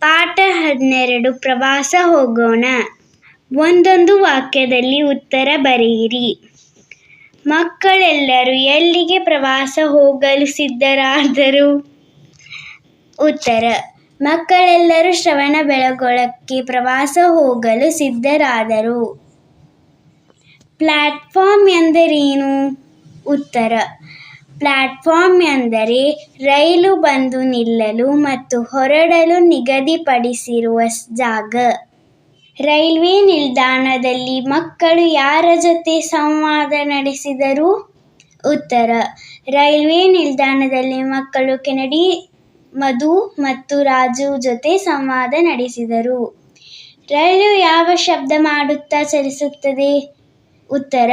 ಪಾಠ ಹನ್ನೆರಡು ಪ್ರವಾಸ ಹೋಗೋಣ. ಒಂದೊಂದು ವಾಕ್ಯದಲ್ಲಿ ಉತ್ತರ ಬರೆಯಿರಿ. ಮಕ್ಕಳೆಲ್ಲರೂ ಎಲ್ಲಿಗೆ ಪ್ರವಾಸ ಹೋಗಲು ಸಿದ್ಧರಾದರು? ಉತ್ತರ, ಮಕ್ಕಳೆಲ್ಲರೂ ಶ್ರವಣ ಬೆಳಗೊಳಕ್ಕೆ ಪ್ರವಾಸ ಹೋಗಲು ಸಿದ್ಧರಾದರು. ಪ್ಲಾಟ್ಫಾರ್ಮ್ ಎಂದರೇನು? ಉತ್ತರ ಪ್ಲಾಟ್ಫಾರ್ಮ್ ಎಂದರೆ ರೈಲು ಬಂದು ನಿಲ್ಲಲು ಮತ್ತು ಹೊರಡಲು ನಿಗದಿಪಡಿಸಿರುವ ಜಾಗ. ರೈಲ್ವೆ ನಿಲ್ದಾಣದಲ್ಲಿ ಮಕ್ಕಳು ಯಾರ ಜೊತೆ ಸಂವಾದ ನಡೆಸಿದರು? ಉತ್ತರ, ರೈಲ್ವೆ ನಿಲ್ದಾಣದಲ್ಲಿ ಮಕ್ಕಳು ಕೆನಡಿ, ಮಧು ಮತ್ತು ರಾಜು ಜೊತೆ ಸಂವಾದ ನಡೆಸಿದರು. ರೈಲು ಯಾವ ಶಬ್ದ ಮಾಡುತ್ತಾ ಚಲಿಸುತ್ತದೆ? ಉತ್ತರ,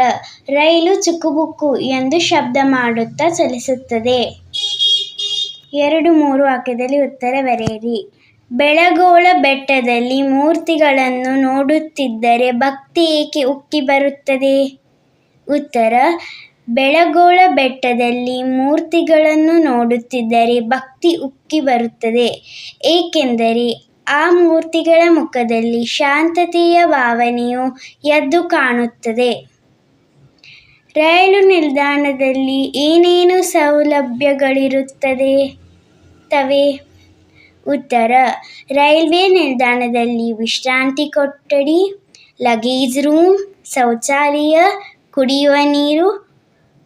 ರೈಲು ಚುಕ್ಕುಬುಕ್ಕು ಎಂದು ಶಬ್ದ ಮಾಡುತ್ತಾ ಚಲಿಸುತ್ತದೆ. ಎರಡು ಮೂರು ವಾಕ್ಯದಲ್ಲಿ ಉತ್ತರ ಬರೆಯಿರಿ. ಬೆಳಗೋಳ ಬೆಟ್ಟದಲ್ಲಿ ಮೂರ್ತಿಗಳನ್ನು ನೋಡುತ್ತಿದ್ದರೆ ಭಕ್ತಿ ಏಕೆ ಉಕ್ಕಿ ಬರುತ್ತದೆ? ಉತ್ತರ, ಬೆಳಗೋಳ ಬೆಟ್ಟದಲ್ಲಿ ಮೂರ್ತಿಗಳನ್ನು ನೋಡುತ್ತಿದ್ದರೆ ಭಕ್ತಿ ಉಕ್ಕಿ ಬರುತ್ತದೆ. ಏಕೆಂದರೆ ಆ ಮೂರ್ತಿಗಳ ಮುಖದಲ್ಲಿ ಶಾಂತತೆಯ ಭಾವನೆಯು ಎದ್ದು ಕಾಣುತ್ತದೆ. ರೈಲು ನಿಲ್ದಾಣದಲ್ಲಿ ಏನೇನು ಸೌಲಭ್ಯಗಳಿರುತ್ತದೆ? ತವೆ. ಉತ್ತರ. ರೈಲ್ವೆ ನಿಲ್ದಾಣದಲ್ಲಿ ವಿಶ್ರಾಂತಿ ಕೊಠಡಿ, ಲಗೇಜ್ ರೂಮ್, ಶೌಚಾಲಯ, ಕುಡಿಯುವ ನೀರು,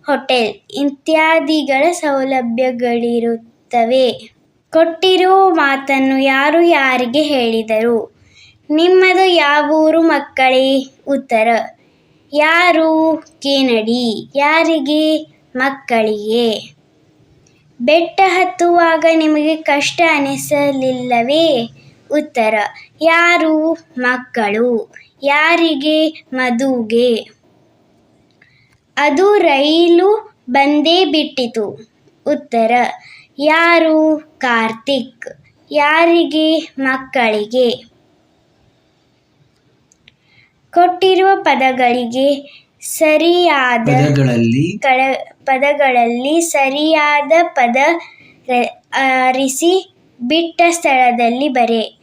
ಹೋಟೆಲ್ ಇತ್ಯಾದಿಗಳ ಸೌಲಭ್ಯಗಳಿರುತ್ತವೆ. ಕೊಟ್ಟಿರುವ ಮಾತನ್ನು ಯಾರು ಯಾರಿಗೆ ಹೇಳಿದರು? ನಿಮ್ಮದು ಯಾವೂರು ಮಕ್ಕಳೇ? ಉತ್ತರ, ಯಾರು ಕೇನಡಿ? ಯಾರಿಗೆ ಮಕ್ಕಳಿಗೆ? ಬೆಟ್ಟ ಹತ್ತುವಾಗ ನಿಮಗೆ ಕಷ್ಟ ಅನಿಸಲಿಲ್ಲವೇ? ಉತ್ತರ, ಯಾರು ಮಕ್ಕಳು? ಯಾರಿಗೆ ಮಧುಗೆ ಅದು ರೈಲು ಬಂದೇ ಬಿಟ್ಟಿತು. ಉತ್ತರ ಯಾರು? ಕಾರ್ತಿಕ್. ಯಾರಿಗೆ? ಮಕ್ಕಳಿಗೆ. ಕೊಟ್ಟಿರುವ ಪದಗಳಿಗೆ ಸರಿಯಾದ ಪದಗಳಲ್ಲಿ ಕಳ ಪದಗಳಲ್ಲಿ ಸರಿಯಾದ ಪದ ರ- ಆರಿಸಿ ಬಿಟ್ಟ ಸ್ಥಳದಲ್ಲಿ ಬರೆ.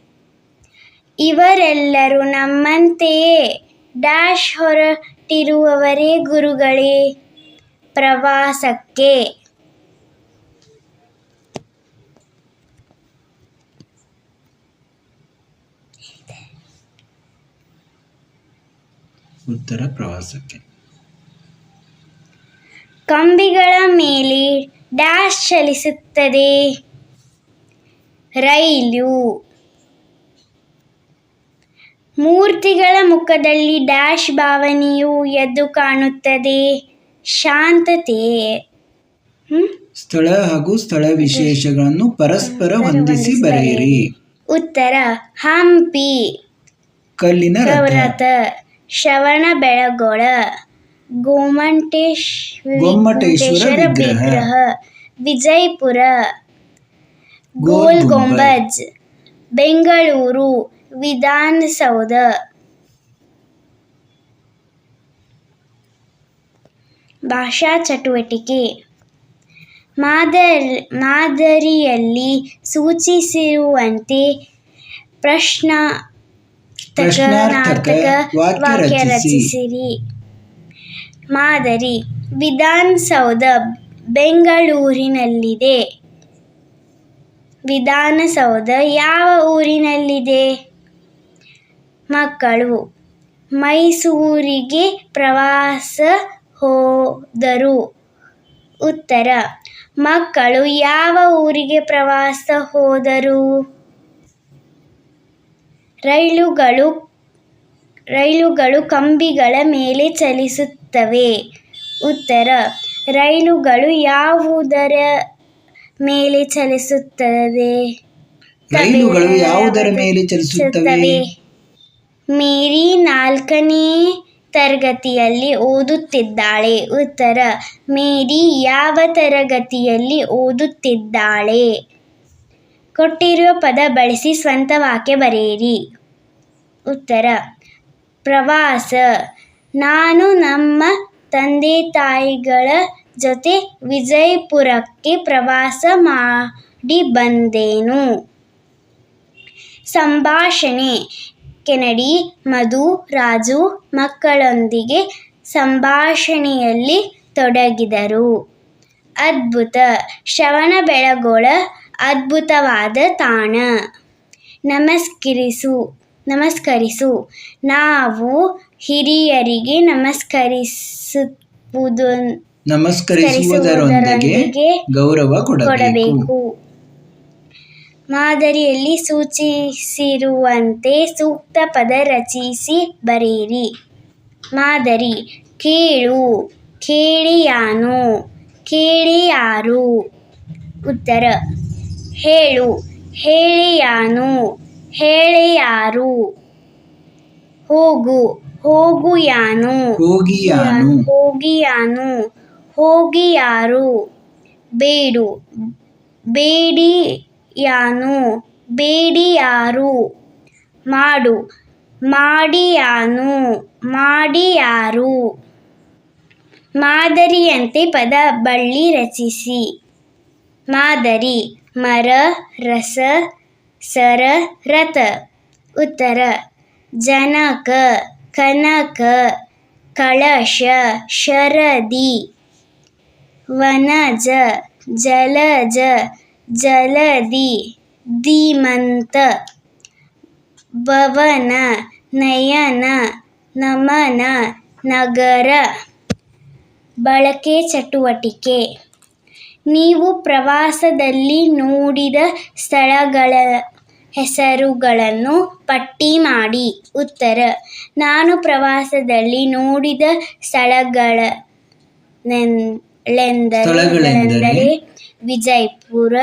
ಇವರೆಲ್ಲರೂ ನಮ್ಮಂತೆಯೇ ಡ್ಯಾಶ್ ಹೊರಟಿರುವವರೇ ಗುರುಗಳೇ. ಪ್ರವಾಸಕ್ಕೆ ಉತ್ತರ ಪ್ರವಾಸಕ್ಕೆ. ಕಂಬಿಗಳ ಮೇಲೆ ಡ್ಯಾಶ್ ಚಲಿಸುತ್ತದೆ. ರೈಲು. ಮೂರ್ತಿಗಳ ಮುಖದಲ್ಲಿ ಡ್ಯಾಶ್ ಭಾವನೆಯು ಎದ್ದು ಕಾಣುತ್ತದೆ. ಶಾಂತತೆ? ಸ್ಥಳ ಹಾಗೂ ಸ್ಥಳ ವಿಶೇಷಗಳನ್ನು ಪರಸ್ಪರ ಹೊಂದಿಸಿ ಬರೆಯಿರಿ. ಉತ್ತರ ಹಂಪಿ. ಕಲ್ಲಿನ ರಥ. ರಥ ಶ್ರವಣ ಬೆಳಗೊಳ ಗೋಮಂಟೇಶ್ ಗೊಮ್ಮಟೇಶ್ವರ ವಿಗ್ರಹ. ವಿಗ್ರಹ ವಿಜಯಪುರ ಗೋಲ್ ಗೊಂಬಜ್ ಬೆಂಗಳೂರು ವಿಧಾನಸೌಧ ಭಾಷಾ ಚಟುವಟಿಕೆ ಮಾದರ್ ಮಾದರಿಯಲ್ಲಿ ಸೂಚಿಸಿರುವಂತೆ ಪ್ರಶ್ನ ಪ್ರಶ್ನಾರ್ಥಕ ವಾಕ್ಯ ವಾಕ್ಯ ರಚಿಸಿ. ರಚಿಸಿರಿ. ಮಾದರಿ ವಿಧಾನಸೌಧ ಬೆಂಗಳೂರಿನಲ್ಲಿದೆ. ವಿಧಾನಸೌಧ ಯಾವ ಊರಿನಲ್ಲಿದೆ? ಮಕ್ಕಳು ಮೈಸೂರಿಗೆ ಪ್ರವಾಸ ಹೋದರು. ಉತ್ತರ ಮಕ್ಕಳು ಯಾವ ಊರಿಗೆ ಪ್ರವಾಸ ಹೋದರು? ರೈಲುಗಳು ರೈಲುಗಳು ಕಂಬಿಗಳ ಮೇಲೆ ಚಲಿಸುತ್ತವೆ. ಉತ್ತರ ರೈಲುಗಳು ಯಾವುದರ ಮೇಲೆ ಚಲಿಸುತ್ತದೆ ರೈಲುಗಳು ಯಾವುದರ ಮೇಲೆ ಚಲಿಸುತ್ತವೆ. ಮೇರಿ ನಾಲ್ಕನೇ ತರಗತಿಯಲ್ಲಿ ಓದುತ್ತಿದ್ದಾಳೆ. ಉತ್ತರ ಮೇರಿ ಯಾವ ತರಗತಿಯಲ್ಲಿ ಓದುತ್ತಿದ್ದಾಳೆ? ಕೊಟ್ಟಿರುವ ಪದ ಬಳಸಿ ಸ್ವಂತ ವಾಕ್ಯ ಬರೆಯಿರಿ. ಉತ್ತರ. ಪ್ರವಾಸ. ನಾನು ನಮ್ಮ ತಂದೆ ತಾಯಿಗಳ ಜೊತೆ ವಿಜಯಪುರಕ್ಕೆ ಪ್ರವಾಸ ಮಾಡಿ ಬಂದೆನು. ಸಂಭಾಷಣೆ. ಕೆನಡಿ, ಮಧು, ರಾಜು ಮಕ್ಕಳೊಂದಿಗೆ ಸಂಭಾಷಣೆಯಲ್ಲಿ ತೊಡಗಿದರು. ಅದ್ಭುತ. ಶ್ರವಣಬೆಳಗೊಳ ಅದ್ಭುತವಾದ ತಾಣ. ನಮಸ್ಕರಿಸು. ನಮಸ್ಕರಿಸು. ನಾವು ಹಿರಿಯರಿಗೆ ನಮಸ್ಕರಿಸುವುದು ನಮಸ್ಕರಿಸುವುದರೊಂದಿಗೆ ಗೌರವ ಕೊಡಬೇಕು. ಮಾದರಿಯಲ್ಲಿ ಸೂಚಿಸಿರುವಂತೆ ಸೂಕ್ತ ಪದ ರಚಿಸಿ ಬರೆಯಿರಿ. ಮಾದರಿ ಕೇಳು ಕೇಳಿಯಾನು ಕೇಳಿಯಾರು. ಉತ್ತರ ಹೇಳು ಹೇಳಿಯಾನು. ಹೇಳಿಯಾರು ಹೋಗು ಹೋಗುಯಾನು ಹೋಗಿಯಾನು ಹೋಗಿಯಾನು ಹೋಗಿಯಾರು ಬೇಡು ಬೇಡಿಯಾನು ಬೇಡಿಯಾರು ಮಾಡು ಮಾಡಿಯಾನು ಮಾಡಿಯಾರು ಮಾದರಿಯಂತೆ ಪದ ಬಳ್ಳಿ ರಚಿಸಿ. ಮಾದರಿ ಮರ ರಸ ಸರ, ರಥ. ಉತ್ತರ, ಜನಕ, ಕನಕ, ಕಳಶ, ಶರದಿ. ವನಜ, ಜಲಜ, ಜಲದಿ. ಧೀಮಂತ. ಭವನ, ನಯನ, ನಮನ, ನಗರ. ಬಳಕೆ ಚಟುವಟಿಕೆ. ನೀವು ಪ್ರವಾಸದಲ್ಲಿ ನೋಡಿದ ಸ್ಥಳಗಳ ಹೆಸರುಗಳನ್ನು ಪಟ್ಟಿ ಮಾಡಿ. ಉತ್ತರ ನಾನು ಪ್ರವಾಸದಲ್ಲಿ ನೋಡಿದ ಸ್ಥಳಗಳ ಸ್ಥಳಗಳೆಂದರೆ? ವಿಜಯಪುರ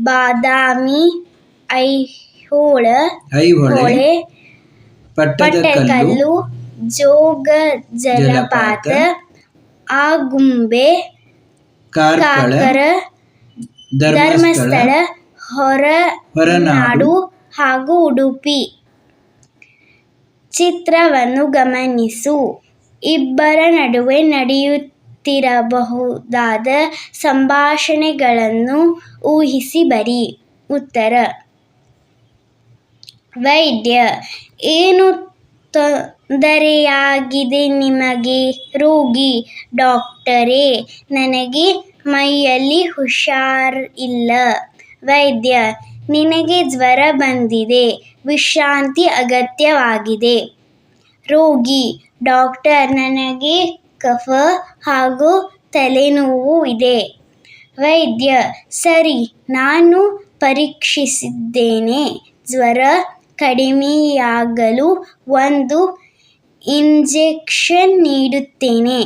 ಬಾದಾಮಿ ಐಹೋಳ ಐಹೊಳೆ ಹೊಳೆ ಪಟ್ಟದಕಲ್ಲು ಜೋಗ ಜಲಪಾತ ಆಗುಂಬೆ ಕಾರ್ಕಳ ಕಾಕರ ಧರ್ಮಸ್ಥಳ ಹೊರನಾಡು ಹಾಗೂ ಉಡುಪಿ. ಚಿತ್ರವನ್ನು ಗಮನಿಸು. ಇಬ್ಬರ ನಡುವೆ ನಡೆಯುತ್ತಿರಬಹುದಾದ ಸಂಭಾಷಣೆಗಳನ್ನು ಊಹಿಸಿ ಬರಿ. ಉತ್ತರ. ವೈದ್ಯ ಏನು ತೊಂದರೆಯಾಗಿದೆ ನಿಮಗೆ? ರೋಗಿ ಡಾಕ್ಟರೇ ನನಗೆ ಮೈಯಲ್ಲಿ ಹುಷಾರ್ ಇಲ್ಲ ವೈದ್ಯ, ನಿನಗೆ ಜ್ವರ ಬಂದಿದೆ, ವಿಶ್ರಾಂತಿ ಅಗತ್ಯವಾಗಿದೆ. ರೋಗಿ, ಡಾಕ್ಟರ್, ನನಗೆ ಕಫ ಹಾಗೂ ತಲೆನೋವು ಇದೆ. ವೈದ್ಯ, ಸರಿ, ನಾನು ಪರೀಕ್ಷಿಸಿದ್ದೇನೆ. ಜ್ವರ ಕಡಿಮೆಯಾಗಲು ಒಂದು ಇಂಜೆಕ್ಷನ್ ನೀಡುತ್ತೇನೆ.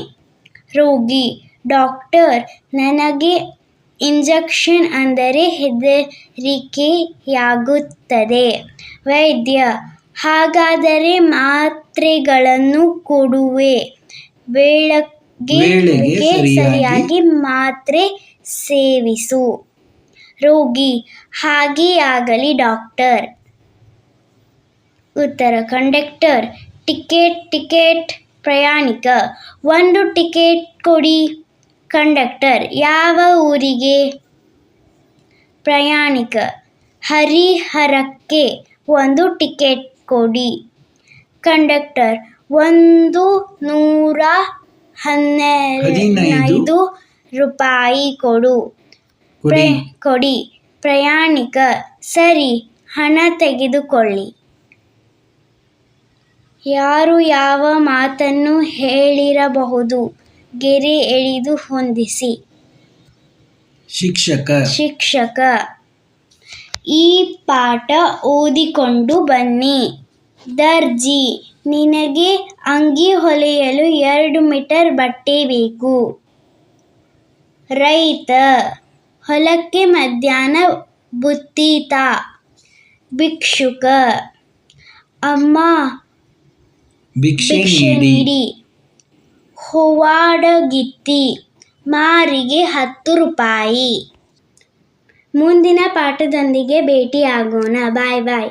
ರೋಗಿ, ಡಾಕ್ಟರ್, ನನಗೆ ಇಂಜೆಕ್ಷನ್ ಅಂದರೆ ಹೆದರಿಕೆಯಾಗುತ್ತದೆ. ವೈದ್ಯ ಹಾಗಾದರೆ ಮಾತ್ರೆಗಳನ್ನು ಕೊಡುವೆ. ಬೆಳಗ್ಗೆ ವೇಳೆಗೆ ಸರಿಯಾಗಿ ಮಾತ್ರೆ ಸೇವಿಸು. ರೋಗಿ ಹಾಗೆಯಾಗಲಿ ಆಗಲಿ ಡಾಕ್ಟರ್. ಉತ್ತರ ಕಂಡಕ್ಟರ್ ಟಿಕೆಟ್ ಟಿಕೆಟ್ ಪ್ರಯಾಣಿಕ. ಒಂದು ಟಿಕೆಟ್ ಕೊಡಿ. ಕಂಡಕ್ಟರ್. ಯಾವ ಊರಿಗೆ? ಪ್ರಯಾಣಿಕ. ಹರಿಹರಕ್ಕೆ ಒಂದು ಟಿಕೆಟ್ ಕೊಡಿ. ಕಂಡಕ್ಟರ್ ಒಂದು ನೂರ ಹನ್ನೆರಡು ರೂಪಾಯಿ ಕೊಡು. ಕೊಡಿ. ಕೊಡಿ. ಪ್ರಯಾಣಿಕ ಸರಿ ಹಣ ತೆಗೆದುಕೊಳ್ಳಿ. ಯಾರು ಯಾವ ಮಾತನ್ನು ಹೇಳಿರಬಹುದು? ಗೆರೆ ಎಳೆದು ಹೊಂದಿಸಿ. ಶಿಕ್ಷಕ. ಶಿಕ್ಷಕ. ಈ ಪಾಠ ಓದಿಕೊಂಡು ಬನ್ನಿ. ದರ್ಜಿ. ನಿನಗೆ ಅಂಗಿ ಹೊಲೆಯಲು ಎರಡು ಮೀಟರ್ ಬಟ್ಟೆ ಬೇಕು. ರೈತ. ಹೊಲಕ್ಕೆ ಮಧ್ಯಾಹ್ನ ಬುತ್ತೀತ. ಭಿಕ್ಷುಕ. ಅಮ್ಮ. ಭಿಕ್ಷೆ ಭಿಕ್ಷೆ ನೀಡಿ. ನೀಡಿ. ಹೂವಾಡಗಿತ್ತಿ. ಮಾರಿಗೆ ಹತ್ತು ರೂಪಾಯಿ. ಮುಂದಿನ ಪಾಠದೊಂದಿಗೆ ಭೇಟಿಯಾಗೋಣ. ಬಾಯ್ ಬಾಯ್.